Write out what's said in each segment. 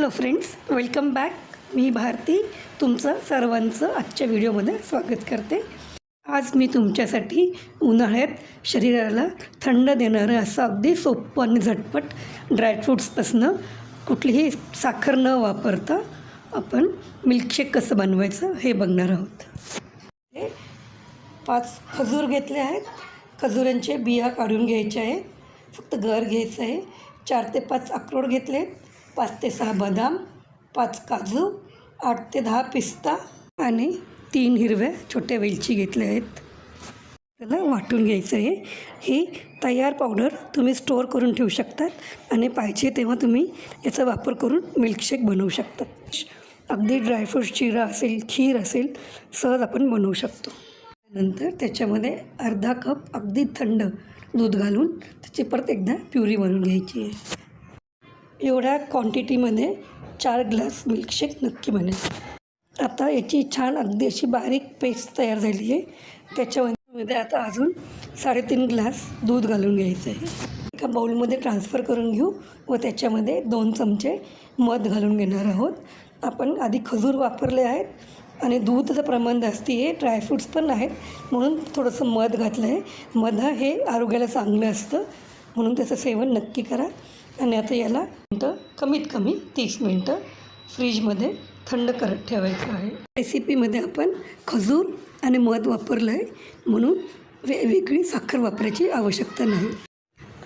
Hello friends welcome back. मी भारती तुमचं सर्वांचं आजच्या व्हिडिओमध्ये स्वागत करते. आज मी तुमच्यासाठी उन्हाळ्यात शरीराला थंड देणारं असं अगदी सोपं आणि झटपट ड्रायफ्रूट्सपासनं कुठलीही साखर न वापरता आपण मिल्कशेक कसं बनवायचं हे बघणार आहोत. हे पाच खजूर घेतले आहेत. खजुरांचे बिया काढून घ्यायचे आहेत. फक्त घर घ्यायचं आहे. चार ते पाच अक्रोड घेतले आहेत पाच ते सहा बदाम पाच काजू आठ ते दहा पिस्ता आणि तीन हिरव्या छोट्या वेलची घेतल्या आहेत. त्याला वाटून घ्यायचं आहे. ही तयार पावडर तुम्ही स्टोअर करून ठेवू शकतात आणि पाहिजे तेव्हा तुम्ही याचा वापर करून मिल्कशेक बनवू शकतात अगदी ड्रायफ्रूट चिरा असेल खीर असेल सहज आपण बनवू शकतो. नंतर त्याच्यामध्ये अर्धा कप अगदी थंड दूध घालून त्याची परत एकदा प्युरी बनवून घ्यायची आहे. एवढ्या क्वांटिटीमध्ये चार ग्लास मिल्कशेक नक्की बनेल. आता याची छान अगदी अशी बारीक पेस्ट तयार झाली आहे. त्याच्यामध्ये आता अजून साडेतीन ग्लास दूध घालून घ्यायचं आहे. एका बाऊलमध्ये ट्रान्सफर करून घेऊ व त्याच्यामध्ये दोन चमचे मध घालून घेणार आहोत. आपण आधी खजूर वापरले आहेत आणि दूधचं प्रमाण जास्ती आहे. ड्रायफ्रूट्स पण आहेत. म्हणून थोडंसं मध घातलं आहे मध हे आरोग्याला चांगलं असतं. म्हणून त्याचं सेवन नक्की करा. आणि आता याला मिनटं कमीत कमी तीस मिनटं फ्रीजमध्ये थंड करत ठेवायचं आहे. रेसिपीमध्ये आपण खजूर आणि मध वापरलं आहे म्हणून वेगवेगळी साखर वापरायची आवश्यकता नाही.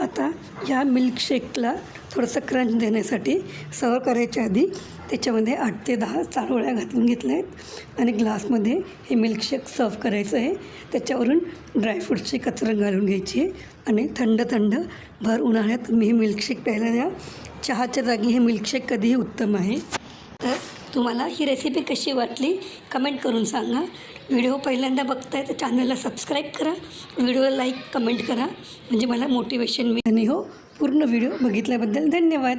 आता या मिल्कशेकला थोडंसं क्रंच देण्यासाठी सर्व करायच्या आधी त्याच्यामध्ये आठ ते दहा चारोळ्या घालून घेतल्या आहेत आणि ग्लासमध्ये हे मिल्कशेक सर्व करायचं आहे. त्याच्यावरून ड्रायफ्रूटची कचरं घालून घ्यायची आहे आणि थंड थंड भर उन्हाळ्यात तुम्ही हे मिल्कशेक प्यायला द्या. चहाच्या जागी हे मिल्कशेक कधीही उत्तम आहे. तर तुम्हाला ही रेसिपी कशी वाटली कमेंट करून सांगा. व्हिडिओ पहिल्यांदा बघताय तर चॅनलला सबस्क्राईब करा. व्हिडिओला लाईक कमेंट करा. म्हणजे मला मोटिवेशन मिळणे आणि हो पूर्ण व्हिडिओ बघितल्याबद्दल धन्यवाद.